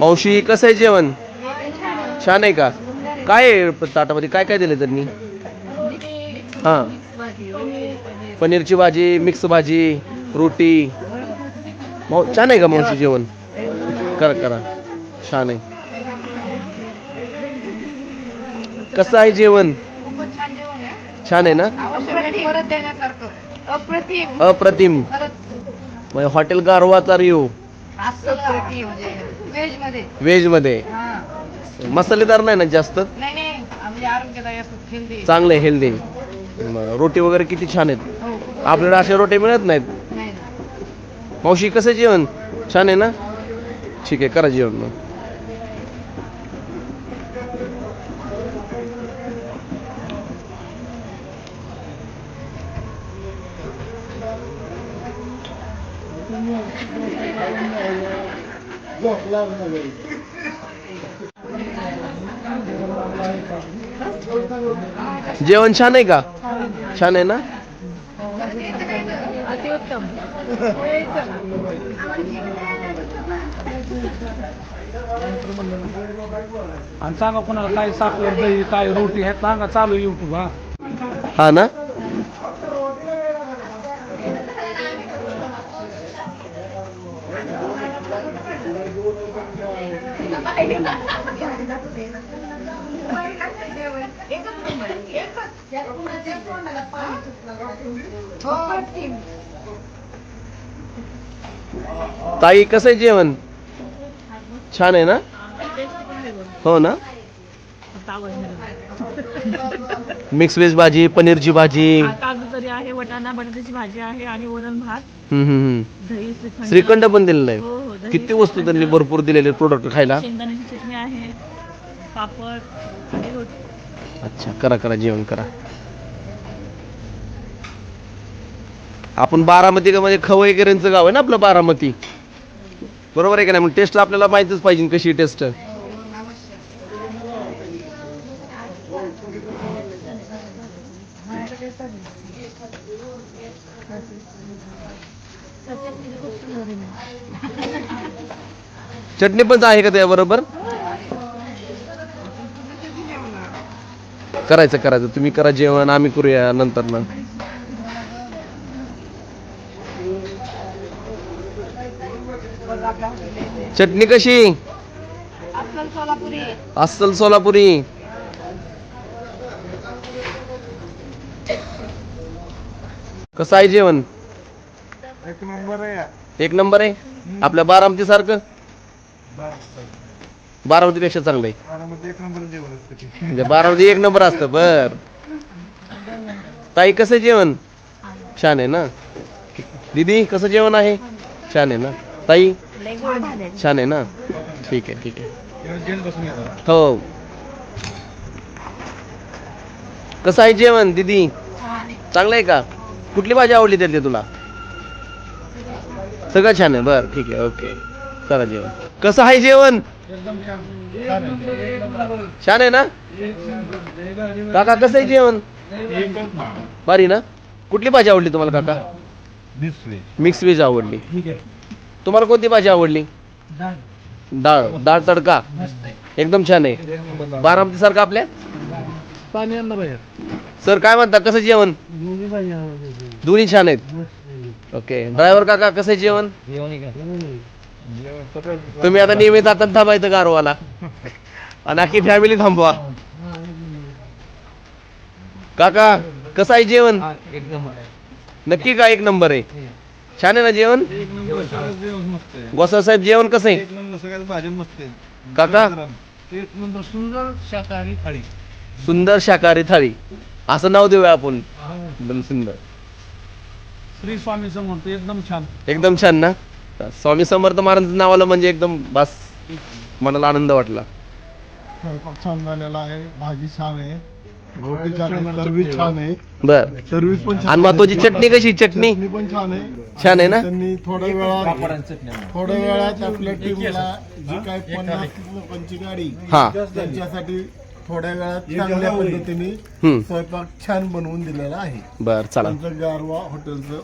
मावशी कसं आहे जेवण? छान आहे का? काय आहे ताटामध्ये? काय काय दिलं त्यांनी? हां. पनीरची भाजी मिक्स भाजी रोटी. छान आहे का मावशी जेवण? करा करा. छान आहे. कसं आहे जेवण? छान आहे ना? अप्रतिम. अप्रतिम. परत हॉटेल गारवाचा रिओ अप्रतिम. व्हेजमध्ये. व्हेजमध्ये? हा. मसालेदार नाही ना जास्त? नाही नाही. म्हणजे आरोग्यदायी असतात हेल्दी चांगले हेल्दी रोटी वगैरे किती छान आहेत? हो आपल्याला असे रोटी मिळत नाहीत? नाही. मावशी कसं जेवण? छान आहे ना? ठीक आहे करा जेवण मग. जेवण छान आहे का? छान आहे ना? आणि सांगा कोणाला काय साखर दही काय रोटी हे सांगा चालू युट्यूब हा. हा ना? ताई कसं आहे जेवण? छान आहे ना? हो ना? मिक्स व्हेज भाजी पनीरची भाजी. वटाणा बटाट्याची भाजी आहे आणि वरण भात. हम्म, हम्म, हम्म. दही श्रीखंड. श्रीखंड पण दिलेलं हो, हो, आहे दही. किती वस्तू त्यांनी भरपूर दिलेले प्रोडक्ट खायला? शेंगदाण्याची चटणी आहे पापड आणि रोटी. अच्छा करा करा जेवण करा. आपण बारामती का म्हणजे खवईकरांचं गाव आहे ना आपलं बारामती? बरोबर आहे का नाही? मग टेस्टला आपल्याला माहितच पाहिजे कशी टेस्ट चटणी पण आहे का त्या बरोबर करायचं करायचं. तुम्ही करा जेवण आम्ही करूया नंतर ना चटणी कशी? अस्सल सोलापुरी अस्सल सोलापुरी. कसं आहे जेवण? एक नंबर आहे एक नंबर आहे? आपल्या बारामती सारखं बारामती. पेक्षा चांगलं आहे. बारामती एक नंबर जेवण असतं ते. म्हणजे बारामती एक नंबर असतं बर. ताई कसं जेवण? छान आहे ना? दीदी कसं जेवण आहे? छान आहे ना? ताई? छान आहे ना? ठीक आहे ठीक आहे. हो. कसं आहे जेवण दीदी? चांगलं आहे का? कुठली भाजी आवडली त्यातली तुला? सगळं छान आहे. बर ठीक आहे ओके. चला जेवण. कसं आहे जेवण? छान. आहे ना? काका कसं आहे जेवण? भारी ना? कुठली भाजी आवडली तुम्हाला काका? Mix veg. आवडली. तुम्हाला कोणती भाजी आवडली? डाळ डाळ तडका. एकदम छान आहे. बारामती सारखं आपल्या? पाणी आणलं बाहेर. सर काय म्हणता? कसं जेवण? दोन्ही छान आहेत. ओके. ड्रायव्हर काका कसं आहे जेवण? तुम्ही आता नियमित आता थांबायचं गारवाला. आणि अख्खी फॅमिली थांबवा. काका कसं आहे जेवण? नक्की का एक नंबर आहे? छान आहे ना जेवण? गोसा साहेब जेवण कसं आहे? काका? सुंदर शाकाहारी थाळी. सुंदर शाकाहारी थाळी. असं नाव देऊया आपण. एकदम सुंदर. श्री स्वामी समर्थ एकदम छान. एकदम छान ना? स्वामी समर्थ महाराजांचं नाव आलं म्हणजे एकदम बस मनाला आनंद वाटला. स्वयंपाक छान झालेला आहे भाजी छान आहे रोटी छान आहे सर्व्हिस छान आहे. बर. सर्व्हिस पण छान आणि महत्वाची चटणी कशी? चटणी? चटणी पण छान आहे. छान आहे ना? त्यांनी थोड्या वेळात थोड्या वेळात आपल्या टीमला जी काय पन्नास लोकांची गाडी हा. त्यांच्यासाठी थोड्या वेळात चांगल्या पद्धतीने हम्म. स्वयंपाक छान बनवून दिलेला आहे. बर चला. गारवा हॉटेलचं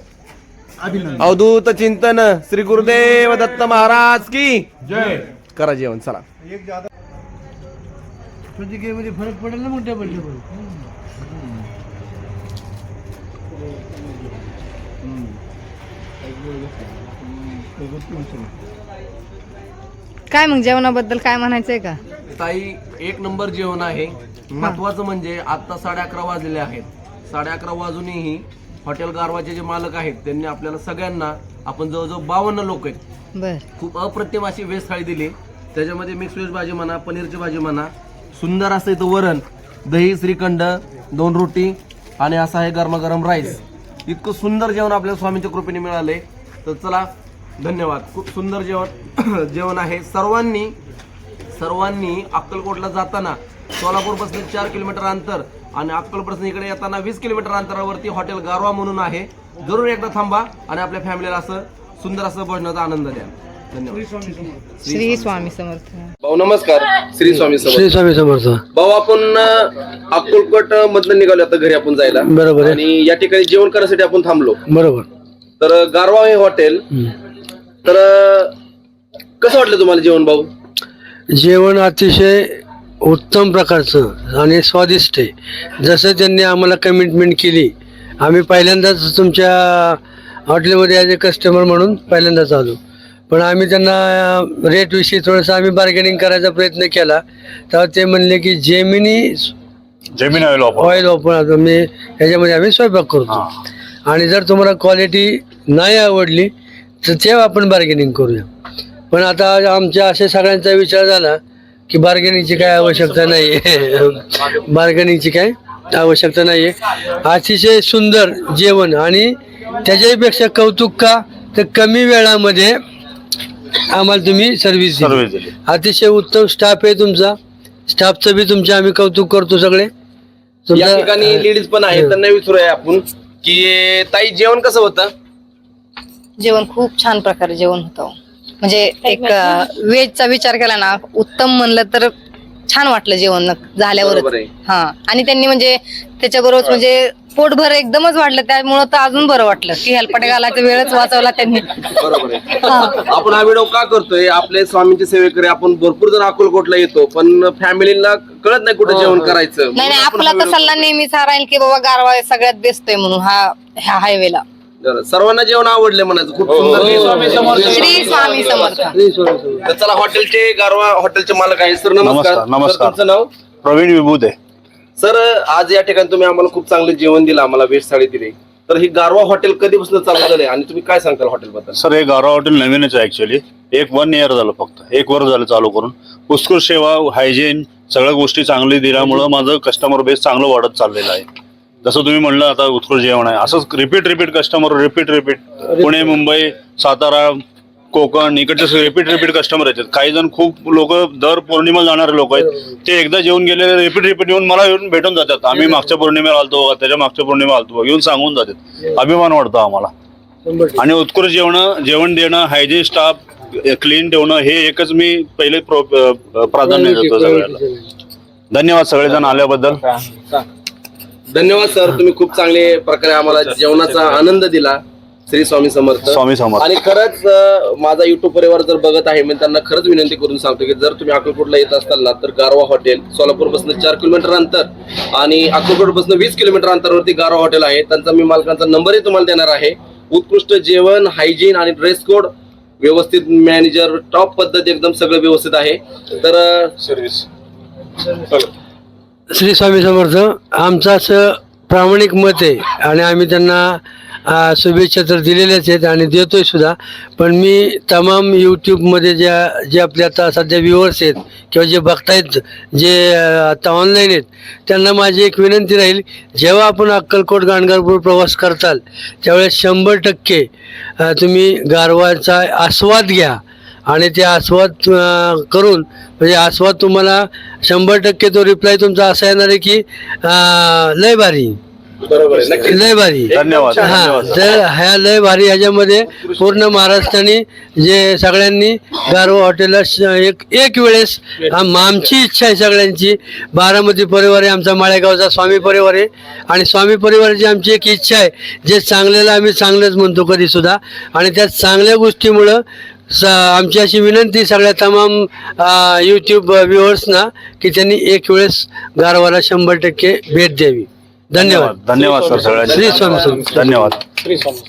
अभिनंदन. अवधूत चिंतन श्री गुरुदेव दत्त महाराज की जय. करा जेवण चला. प्रतिक्रियेमध्ये फरक पडेल ना मग डबल डबल काय मग जेवणाबद्दल काय म्हणायचंय का? ताई एक नंबर जेवण आहे. महत्वाचं म्हणजे आता साडे अकरा वाजलेले आहेत. साडे अकरा वाजूनही हॉटेल गारवाचे जे मालक आहेत त्यांनी आपल्याला सगळ्यांना आपण जवळजवळ बावन्न लोक आहेत खूप अप्रतिम अशी व्हेज थाळी दिली. त्याच्यामध्ये मिक्स व्हेज भाजी म्हणा पनीरची भाजी म्हणा सुंदर असं इथं वरण दही श्रीखंड दोन रोटी आणि असं आहे गरमागरम राईस इतकं सुंदर जेवण आपल्या स्वामींच्या कृपेने मिळालंय. तर चला धन्यवाद. खूप सुंदर जेवण जेवण आहे. सर्वांनी सर्वांनी अक्कलकोटला जाताना सोलापूरपासून चार किलोमीटर अंतर आणि अक्कलपासून इकडे येताना वीस किलोमीटर अंतरावरती हॉटेल गारवा म्हणून आहे. जरूर एकदा थांबा आणि आपल्या फॅमिलीला असं सुंदर असं भोजनाचा आनंद द्या. धन्यवाद. श्री स्वामी समर्थ. भाऊ नमस्कार. श्री स्वामी श्री स्वामी समर्थ. भाऊ आपण अं, अक्कलकोट मधनं निघालो आता घरी आपण जायला. बरोबर आहे. आणि या ठिकाणी जेवण करायसाठी आपण थांबलो. बरोबर. तर गारवा हे हॉटेल. तर अं, कसं वाटलं तुम्हाला जेवण भाऊ? जेवण अतिशय उत्तम प्रकारचं आणि स्वादिष्ट आहे. जसं त्यांनी आम्हाला कमिटमेंट केली आम्ही पहिल्यांदाच तुमच्या हॉटेलमध्ये ॲज अ कस्टमर म्हणून पहिल्यांदाच आलो. पण आम्ही त्यांना रेटविषयी थोडंसं आम्ही बार्गेनिंग करायचा प्रयत्न केला. तेव्हा ते म्हणले की जेमिनी जमीन ऑइल ऑइल वापरतो मी ह्याच्यामध्ये आम्ही स्वयंपाक करतो. आणि जर तुम्हाला क्वालिटी नाही आवडली तर तेव्हा आपण बार्गेनिंग करूया. पण आता आमच्या अशा सगळ्यांचा विचार झाला की बार्गेनिंगची काय आवश्यकता नाही आहे बार्गेनिंगची काय आवश्यकता नाही आहे अतिशय सुंदर जेवण आणि त्याच्यापेक्षा कौतुक का? तर कमी वेळामध्ये आम्हाला तुम्ही सर्व्हिस दिली. अतिशय उत्तम स्टाफ आहे तुमचा. स्टाफचं बी तुमचे आम्ही कौतुक करतो सगळे. या ठिकाणी लेडीज पण आहेत त्यांना विचारूया आपण की ताई जेवण कसं होतं? जेवण खूप छान प्रकारे जेवण होतं. म्हणजे एक व्हेजचा विचार केला ना उत्तम म्हणलं तर छान वाटलं जेवण झाल्यावरच. हा. आणि त्यांनी म्हणजे त्याच्याबरोबर म्हणजे पोटभर एकदमच वाटलं त्यामुळं तर अजून बरं वाटलं. की हेलपाटे घालायचा वेळच वाचवला त्यांनी. बरोबर आहे. आपण हा व्हिडिओ का करतोय? आपले स्वामींचे सेवेकरी आपण भरपूर जण अक्कलकोटला येतो पण फॅमिलीला कळत नाही कुठे जेवण करायचं. नाही आपला हा तर सल्ला नेहमीच हा राहील की बाबा गारवा सगळ्यात बेस्ट आहे म्हणून हा ह्या हायवेला सर्वांना जेवण आवडले म्हणायचं. खूप हो, सुंदर श्री स्वामी समर्थ. तर चला हॉटेलचे गारवा हॉटेलचे मालक आहेत. सर नमस्कार. नमस्कार, तुमचं नाव? प्रवीण विभूत आहे सर आज या ठिकाणी तुम्ही आम्हाला खूप चांगलं जेवण दिलं आम्हाला वेज थाळी दिली. तर ही गारवा हॉटेल कधीपासून चालू झालंय आणि तुम्ही काय सांगताल हॉटेल बद्दल सर हे गारा हॉटेल नवीनच आहे ऍक्च्युली एक वन इयर झालं फक्त. एक वर झालं चालू करून. उत्कृष्ट सेवा हायजीन सगळ्या गोष्टी चांगली दिल्यामुळं माझं कस्टमर बेस चांगलं वाढत चाललेलं आहे. जसं तुम्ही म्हणलं आता उत्कृष्ट जेवण आहे. असंच repeat repeat customer repeat repeat Pune Mumbai Satara Konkan इकडचे रिपीट रिपीट कस्टमर येतात. काही जण खूप लोक दर पौर्णिमा जाणारे लोक आहेत. ते एकदा जेवून गेलेले रिपीट रिपीट येऊन मला येऊन भेटून जातात. आम्ही मागच्या पौर्णिमेला आलतो बघा त्याच्या मागच्या पौर्णिमेला आलतो बघा. येऊन सांगून जातात. अभिमान वाटतो आम्हाला. आणि उत्कृष्ट जेवण जेवण देणं हायजीन स्टाफ क्लीन ठेवणं हे एकच मी पहिले प्राधान्य देतो सगळ्याला धन्यवाद सगळेजण आल्याबद्दल. धन्यवाद सर. तुम्ही खूप चांगले प्रकारे आम्हाला जेवणाचा आनंद दिला. श्री स्वामी समर्थ. स्वामी समर्थ. आणि खरंच माझा युट्यूब परिवार जर बघत आहे मी त्यांना खरंच विनंती करून सांगतो की जर तुम्ही अक्कलकोटला येत असाल ना तर गारवा हॉटेल सोलापूरपासून चार किलोमीटर अंतर आणि अक्कलकोटपासून वीस किलोमीटर अंतरावरती गारवा हॉटेल आहे. त्यांचा मी मालकांचा नंबरही तुम्हाला देणार आहे. उत्कृष्ट जेवण हायजीन आणि ड्रेस कोड व्यवस्थित मॅनेजर टॉप पद्धती एकदम सगळं व्यवस्थित आहे. तर अं, सर्व्हिस श्री स्वामी समर्थ आमचं असं प्रामाणिक मत आहे आणि आम्ही त्यांना शुभेच्छा तर दिलेल्याच आहेत आणि देतोय सुद्धा. पण मी तमाम यूट्यूबमध्ये ज्या जे आपले आता सध्या व्ह्युअर्स आहेत किंवा जे बघतायत जे आता ऑनलाईन आहेत त्यांना माझी एक विनंती राहील जेव्हा आपण अक्कलकोट गाणगापूर प्रवास करताल त्यावेळेस शंभर टक्के तुम्ही गारवाचा आस्वाद घ्या. आणि ते आस्वाद करून म्हणजे आस्वाद तुम्हाला शंभर टक्के तो रिप्लाय तुमचा असा येणार आहे की लय भारी. बरोबर आहे नक्की लय भारी. धन्यवाद. हा धन्यवाद. तर ह्या लय भारी ह्याच्यामध्ये पूर्ण महाराष्ट्राने जे सगळ्यांनी गारवा हॉटेलला श- एक एक वेळेस आम- आमची इच्छा आहे सगळ्यांची. बारामती परिवार आहे आमचा माळेगावचा स्वामी परिवार आहे. आणि स्वामी परिवाराची आमची एक इच्छा आहे. जे चांगल्याला आम्ही चांगलंच म्हणतो कधी सुद्धा आणि त्या चांगल्या गोष्टीमुळं स आमची अशी विनंती सगळ्या तमाम यूट्यूब व्ह्युअर्सना की त्यांनी एक वेळेस गारवाला शंभर टक्के भेट द्यावी. धन्यवाद. धन्यवाद सर श्री स्वामी. धन्यवाद. श्री स्वामी